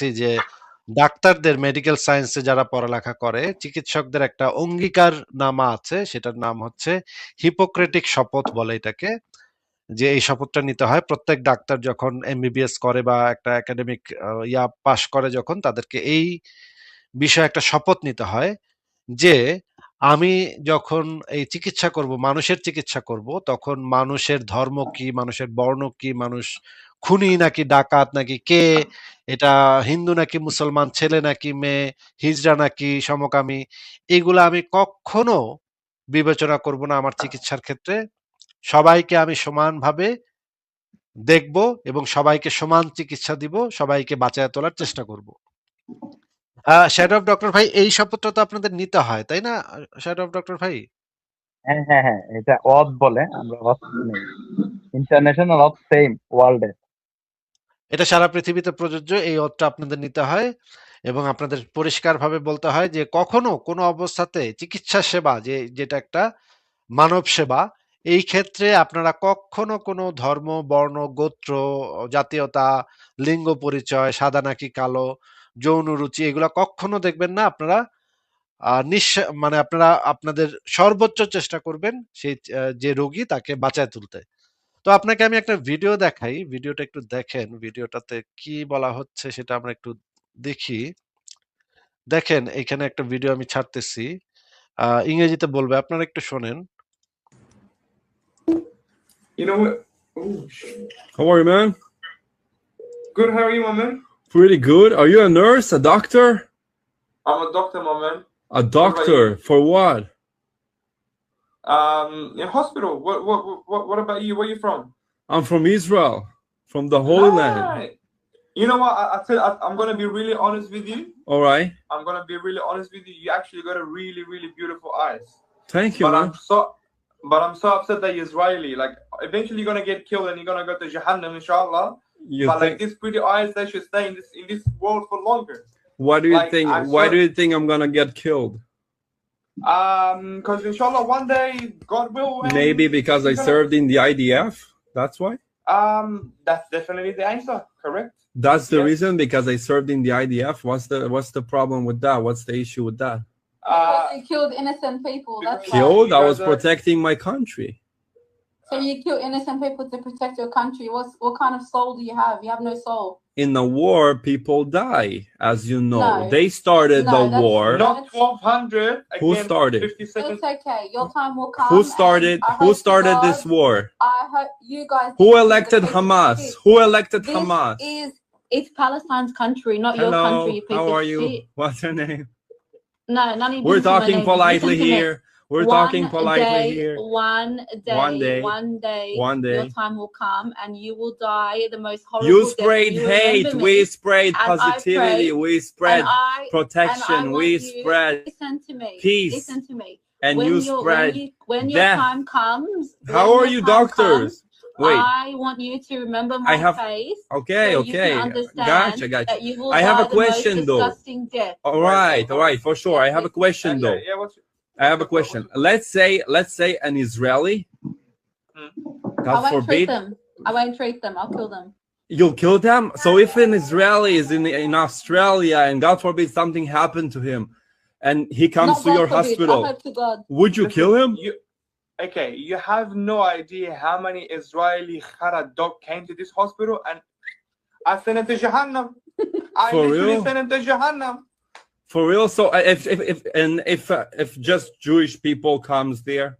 দেখছি যে ডাক্তারদের মেডিকেল সায়েন্সে যারা পড়ালেখা করে, চিকিৎসকদের একটা অঙ্গীকার নামা আছে, সেটার নাম হচ্ছে হিপোক্রেটিক শপথ বলে এটাকে, যে এই শপথটা নিতে হয়। প্রত্যেক ডাক্তার যখন এমবিবিএস করে বা একটা একাডেমিক ইয়া পাশ করে যখন, তাদেরকে এই বিষয়ে একটা শপথ নিতে হয় যে আমি যখন এই চিকিৎসা করব, মানুষের চিকিৎসা করব, তখন মানুষের ধর্ম কি, মানুষের বর্ণ কি, মানুষ খুনি নাকি ডাকাত নাকি কে? এটা হিন্দু নাকি মুসলমান, ছেলে নাকি মেয়ে, হিজড়া নাকি সমকামী, এগুলো আমি কখনো বিবেচনা করব না আমার চিকিৎসার ক্ষেত্রে। সবাইকে আমি সমানভাবে দেখব এবং সবাইকে সমান চিকিৎসা দিব, সবাইকে বাঁচায় তোলার চেষ্টা করব। শ্যাডো অফ ডক্টর ভাই, এই শপথটা তো আপনাদের নিতে হয়, তাই না? শ্যাডো অফ ডক্টর ভাই? হ্যাঁ হ্যাঁ হ্যাঁ এটা অথ বলে, আমরা নেই। ইন্টারন্যাশনাল অথ সেম ওয়ার্ল্ডে এটা সারা পৃথিবীতে প্রযোজ্য, এই অথটা আপনাদের নিতে হয় এবং আপনাদের পরিষ্কারভাবে বলতে হয় যে কখনো কোনো অবস্থাতে চিকিৎসা সেবা যে, যেটা একটা মানব সেবা, এই ক্ষেত্রে আপনারা কখনো কোনো ধর্ম, বর্ণ, গোত্র, জাতীয়তা, লিঙ্গ পরিচয়, সাদা নাকি কালো, যৌন রুচি, এগুলা কখনো দেখবেন না, আপনারা মানে আপনারা আপনাদের সর্বোচ্চ চেষ্টা করবেন সেই যে রোগী তাকে বাঁচায় তুলতে। তো আপনাকে আমি একটা ভিডিও দেখাই ভিডিওটা একটু দেখেন ভিডিওটাতে কি বলা হচ্ছে সেটা আমরা একটু দেখি দেখেন এখানে একটা ভিডিও আমি ছাড়তেছি ইংরেজিতে বলবে আপনারা একটু শোনেন You know what? Oh, How are you, man? good. How are you, my man? Pretty good. Are you a nurse, a doctor? I'm a doctor, my man. A doctor for what? Um, in hospital. What, what, what, what about you? Where you from? I'm from Israel, from the Holy Land. Right. You know what? I, I tell, I, I'm gonna be really honest with you. All right. I'm gonna be really honest with you. You actually got a really, really beautiful eyes. Thank you, But man. I'm so, but I'm so upset that you're Israeli. Like, eventually you're gonna get killed and you're gonna go to Jahannam, inshallah. You but like these pretty eyes, they should stay in this in this world for longer. Why do you like, think? I Why do you think I'm gonna get killed? Um, because inshallah one day, God will. and Maybe because I served in the IDF. That's why. Um, that's definitely the answer. Correct. That's the Yes. reason because I served in the IDF. What's the What's the problem with that? What's the issue with that? Uh, Because you killed innocent people. That's because- why. Killed? I was protecting my country. So you kill innocent people to protect your country. What's what kind of soul do you have? You have no soul. In a war, people die, as you know. No. They started No, the war. not 1200. Who again, started? 57. It's okay. Your time will come. Who started? Who started God- this war? I hope you guys. Who elected Hamas? shit. Who elected This Hamas? is it's Palestine's country, not your country. You piece how are you? shit. What's your name? No, none of you. We're listen to my talking politely Listen me. here. We're One talking politely day, here. One day, One day, one day, one day, your time will come, and you will die the most horrible. You death. sprayed You hate. We me, sprayed and I positivity. pray, We spread and I, and I protection. want We you- spread Listen to me. peace. Listen to me. and when you your- spread. when, you, when your death. time comes. How are you doctors? comes, Wait. I want you to remember my I have- face. Okay, so you okay. can Gotcha, gotcha. That you will I have a question, though. All right, all right, for sure. I have a question Yeah, though. yeah, what's, I have a question. Let's say, let's say an Israeli, hmm. I God won't treat forbid, them. I won't treat them. I'll kill them. you'll kill them. So if an Israeli is in in Australia and God forbid something happened to him, and he comes Not to your forbid, hospital, to God. would you kill him? You, okay, you have no idea how many Israeli Khara dog came to this hospital and I sent it to Jahannam. I For literally real? sent it to Jahannam. For real? So uh, if if if and if uh, if just Jewish people comes there,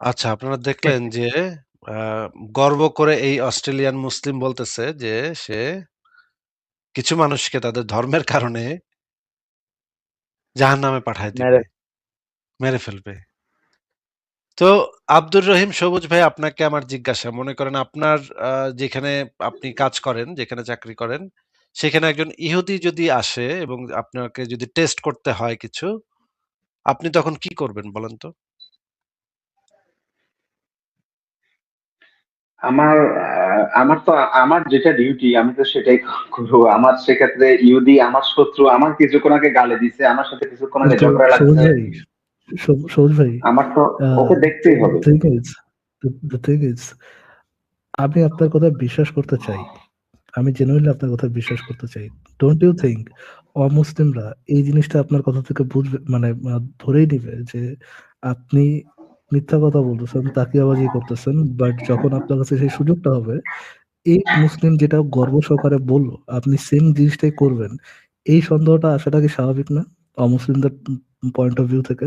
আচ্ছা আপনারা দেখলেন যে আহ, গর্ব করে এই Australian মুসলিম বলতেছে যে সে কিছু মানুষকে তাদের ধর্মের কারণে জাহান নামে পাঠায় দিবে। মেরে ফেলবে। তো আব্দুর রহিম সবুজ ভাই আপনাকে আমার জিজ্ঞাসা। মনে করেন আপনার আহ, যেখানে আপনি কাজ করেন যেখানে চাকরি করেন সেখানে একজন ইহুদি যদি আসে এবং আপনাকে যদি টেস্ট করতে হয় কিছু আপনি তখন কি করবেন বলেন তো? আমার আহ, আমার তো আমার যেটা ডিউটি আমি তো সেটাই করব। আমার সেক্ষেত্রে ইউদি আমার শত্রু আমার কিছুক্ষণ আগে গালে দিছে আমার সাথে কিছুক্ষণ আগে Mr. ঝগড়া সবুজ লাগছে ভাই সবুজ ভাই আমার তো ওকে দেখতেই হবে। আমি আপনার কথা বিশ্বাস করতে চাই। আমি জেনুইনলি আপনার কথা বিশ্বাস করতে চাই। ডোন্ট ইউ থিঙ্ক অমুসলিমরা এই জিনিসটা আপনার কথা থেকে বুঝবে মানে ধরেই নিবে যে আপনি মিথ্যা কথা বলতেছেন তাকে তাকিয়াবাজি করতেছেন বাট যখন আপনার কাছে সেই সুযোগটা হবে এই মুসলিম যেটা গর্ব সহকারে বলল আপনি সেম জিনিসটাই করবেন। এই সন্দেহটা আসাটা কি স্বাভাবিক না? অমুসলিমদের পয়েন্ট অফ ভিউ থেকে?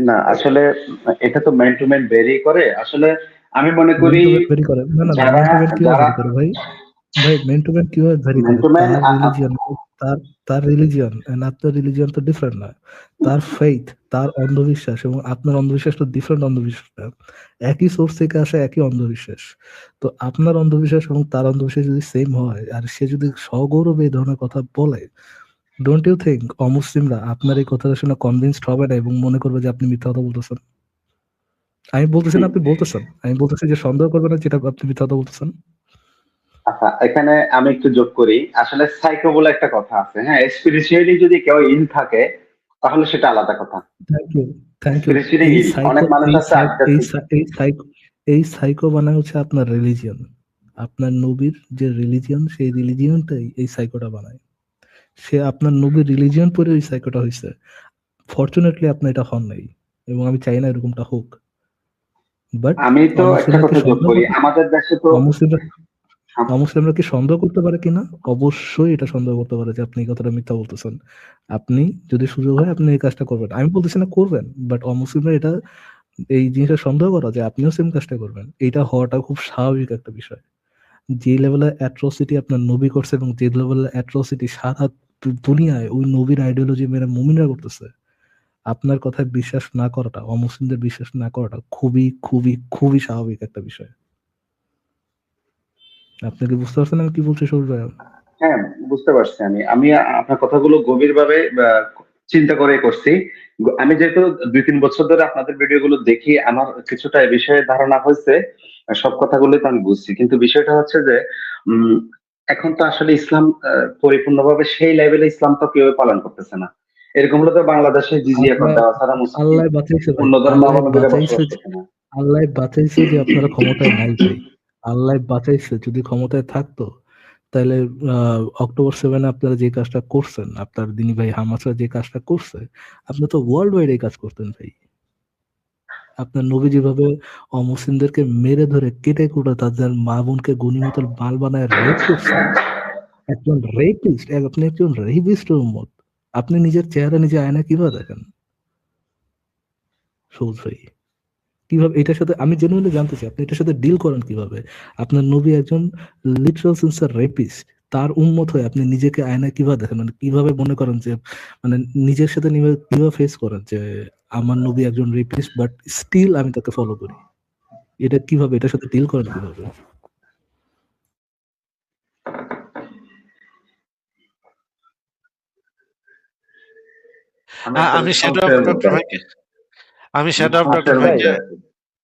না আসলে এটা তো ম্যান টু ম্যান ভেরি করে। আসলে আমি মনে করি ভেরি করে। না না যারা- করে ভাই? ভাই মেন টু মেন কীভাবে ভেরি করে? রিলিজিয়ন তার তার রিলিজিয়ন এন্ড আপনার রিলিজিয়ন তো ডিফারেন্ট না। তার ফেইথ তার অন্ধবিশ্বাস এবং আপনার অন্ধবিশ্বাস তো ডিফারেন্ট অন্ধবিশ্বাস একই সোর্স থেকে আসে একই অন্ধবিশ্বাস। তো আপনার অন্ধবিশ্বাস এবং তার অন্ধবিশ্বাস যদি সেম হয় আর সে যদি সগৌরবে এই ধরনের কথা বলে ডোন্ট ইউ থিঙ্ক অমুসলিমরা আপনার এই কথাটা শুনে কনভিন্সড হবে না এবং মনে করবে যে আপনি মিথ্যা কথা বলতেছেন? আমি বলতেছি না আপনি বলতেছেন। আমি বলতেছি যে সন্দেহ করবে না যেটা আপনি মিথ্যা কথা বলতেছেন। আচ্ছা এখানে আমি একটু যোগ করি। আসলে সাইকো বলে একটা কথা আছে হ্যাঁ? স্পিরিচুয়ালি যদি কেউ ইন থাকে তাহলে সেটা আলাদা কথা। থ্যাংক ইউ থ্যাংক ইউ এই সাইকো অনেক মানুষ আছে এই সাইকো এই সাইকো বানায় হচ্ছে আপনার রিলিজিয়ন আপনার নবীর যে রিলিজিয়ন সেই রিলিজিয়নটাই এই সাইকোটা বানায়। সে আপনার নবীর রিলিজিয়ন পরে ওই সাইকোটা হয়েছে ফরচুনেটলি আপনি এটা হন নাই এবং আমি চাই না এরকমটা হোক। বাট আমি তো একটা কথা যোগ করি আমাদের দেশে তো অমুসলিমরা অমুসলিমরা কি সন্দেহ করতে পারে কিনা? অবশ্যই এটা সন্দেহ করতে পারে যে আপনি এই কথাটা মিথ্যা বলতেছেন। আপনি যদি সুযোগ হয় আপনি এই কাজটা করবেন। আমি বলতেছি না করবেন বাট অমুসলিমরা এটা এই জিনিসটা সন্দেহ করা যে আপনিও সেম কাজটা করবেন। এটা হওয়াটা খুব স্বাভাবিক একটা বিষয়। যে লেভেলের অ্যাট্রসিটি আপনার নবী করছে এবং যে লেভেলের অ্যাট্রসিটি সারা দুনিয়ায় ওই নবীর আইডিওলজি মেরে মুমিনরা করতেছে। আপনার কথায় বিশ্বাস না করাটা, অমুসলিমদের বিশ্বাস না করাটা খুবই খুবই খুবই স্বাভাবিক একটা বিষয়। আপনি কি বুঝতে পারছেন আমি কি বলছি সবুজ ভাই? হ্যাঁ বুঝতে পারছি আমি। আমি আপনার কথাগুলো গভীরভাবে চিন্তা করে করছি। আমি যেহেতু দুই তিন বছর ধরে আপনাদের ভিডিওগুলো দেখি, আমার কিছুটা এ বিষয়ে ধারণা হয়েছে, সব কথাগুলোই তো আমি বুঝছি। কিন্তু বিষয়টা হচ্ছে যে এখন তো আসলে ইসলাম পরিপূর্ণভাবে সেই লেভেলে ইসলাম তো কেউ পালন করতেছে না। এরকম হলে তো বাংলাদেশে জিজিয়া কর দেওয়া ছাড়া মুসলিম আল্লাহ বাঁচাইছে অন্য ধর্মাবলম্বীরা আল্লাহ বাঁচাইছে যে আপনারা ক্ষমতায় নাই ভাই। আল্লাহ বাঁচাইছে যদি ক্ষমতায় থাকতো তাহলে অক্টোবর সেভেন আপনারা যে কাজটা করছেন আপনার দিনী ভাই হামাসরা যে কাজটা করছে আপনি তো ওয়ার্ল্ড ওয়াইড এই কাজ করতেন ভাই। আপনার নবী যেভাবে অমুসলিমদেরকে মেরে ধরে কেটে কুটে তাদের মা বোনকে গুণিমতল মাল বানায় রেপ করছে, একজন রেপিস্ট আপনি একজন রেপিস্ট উম্মত। আপনি নিজের চেহারা নিজে আয়না কীভাবে দেখেন? সবুজ কীভাবে এটার সাথে আমি জেনুইনলি জানতে চাই, আপনি এটার সাথে ডিল করেন কীভাবে? আপনার নবী একজন লিটারাল সেন্সার রেপিস্ট তার উন্মত হয়ে আপনি নিজেকে আয়নায় কীভাবে দেখেন? মানে কীভাবে মনে করেন যে মানে নিজের সাথে কীভাবে ফেস করেন যে আমার নবী একজন রেপিস্ট বাট স্টিল আমি তাকে ফলো করি। এটা কীভাবে? এটার সাথে ডিল করেন কীভাবে? আমি শ্যাডো অফ ডক্টর ভাইকে আমি সেটা ডক্টর ভাইকে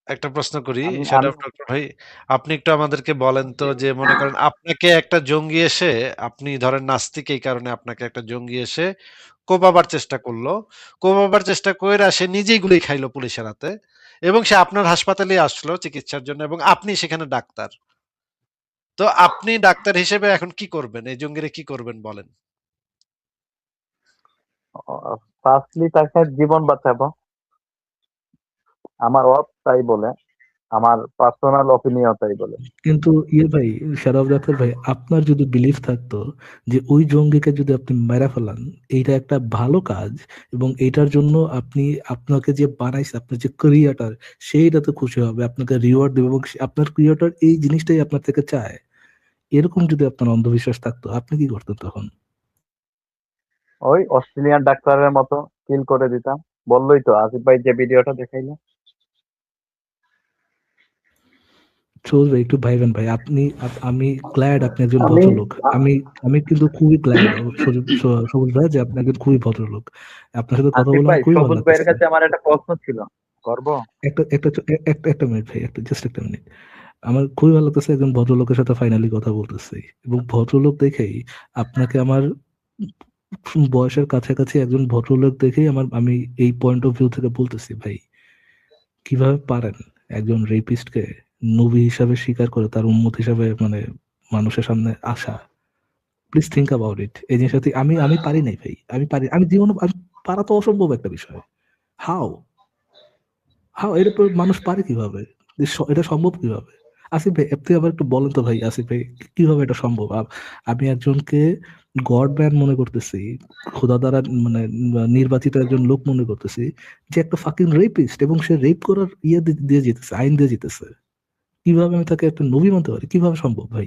একটা প্রশ্ন করি অফ ডক্টর ভাই। আপনি একটু আমাদেরকে বলেন তো যে মনে করেন আপনাকে একটা জঙ্গি এসে আপনি ধরেন নাস্তিক এই কারণে আপনাকে একটা জঙ্গি এসে কোপাবার চেষ্টা করল। কোপাবার চেষ্টা করে সে নিজেই গুলি খাইলো পুলিশের হাতে এবং সে আপনার হাসপাতালে আসলো চিকিৎসার জন্য এবং আপনি সেখানে ডাক্তার। তো আপনি ডাক্তার হিসেবে এখন কি করবেন? এই জঙ্গিরে কি করবেন বলেন? ফার্স্টলি তাকে জীবন বাঁচাবো। আমার অপ তাই বলে আমার পার্সোনাল অপিনিয়ন তাই বলে। কিন্তু ইয়ে ভাই শারাফ ডাক্তার ভাই আপনার যদি বিলিফ থাকতো যে ওই জঙ্গিকে যদি আপনি মেরা ফেলান এইটা একটা ভালো কাজ এবং এটার জন্য আপনি আপনাকে যে বানাইছে আপনার যে ক্রিয়েটার সেইটাতে খুশি হবে আপনাকে রিওয়ার্ড দেবে এবং আপনার ক্রিয়েটার এই জিনিসটাই আপনার থেকে চায়। এরকম যদি আপনার অন্ধবিশ্বাস থাকতো আপনি কি করতেন তখন? ওই অস্ট্রেলিয়ান ডাক্তারের মতো কিল করে দিতাম। বললোই তো আসিফ ভাই যে ভিডিওটা দেখাইলো ভাই একটু ভাইবেন ভাই আপনি আমি গ্ল্যাড আপনি একজন ভদ্রলোক। আমি আমি কিন্তু খুবই গ্ল্যাড সবুজ ভাই যে আপনি একজন খুবই ভদ্রলোক। আপনার সাথে কথা বলে খুবই ভালো ভাইয়ের কাছে আমার একটা প্রশ্ন ছিল। করব? একটা একটা একটা একটা মিনিট ভাই একটা জাস্ট একটা মিনিট আমার খুবই ভালো লাগতেছে একজন ভদ্রলোকের সাথে ফাইনালি কথা বলতেছি। এবং ভদ্রলোক দেখেই আপনাকে আমার বয়সের কাছাকাছি একজন ভদ্রলোক দেখেই আমার আমি এই পয়েন্ট অফ ভিউ থেকে বলতেছি ভাই কীভাবে পারেন একজন রেপিস্টকে নবী হিসাবে স্বীকার করে, তার উম্মত হিসাবে মানে মানুষের সামনে আসা। প্লিজ থিঙ্ক অ্যাবাউট ইট এই জিনিসটা আমি আমি পারি নাই ভাই। আমি পারি, আমি জীবনে পারা তো অসম্ভব একটা বিষয়। হাও হাও এর উপর মানুষ পারে কীভাবে? এটা সম্ভব কীভাবে? আসিফ ভাই আপনি আবার একটু বলেন তো ভাই, আসিফ ভাই, কীভাবে এটা সম্ভব? আমি একজনকে গড ম্যান মনে করতেছি, খোদা দ্বারা মানে নির্বাচিত একজন লোক মনে করতেছি, যে একটা ফাকিং রেপিস্ট এবং সে রেপ করার ইয়ে দিয়ে যেতেছে আইন দিয়ে যেতেছে কীভাবে আমি তাকে একটা নবী মানতে পারি? কীভাবে সম্ভব ভাই?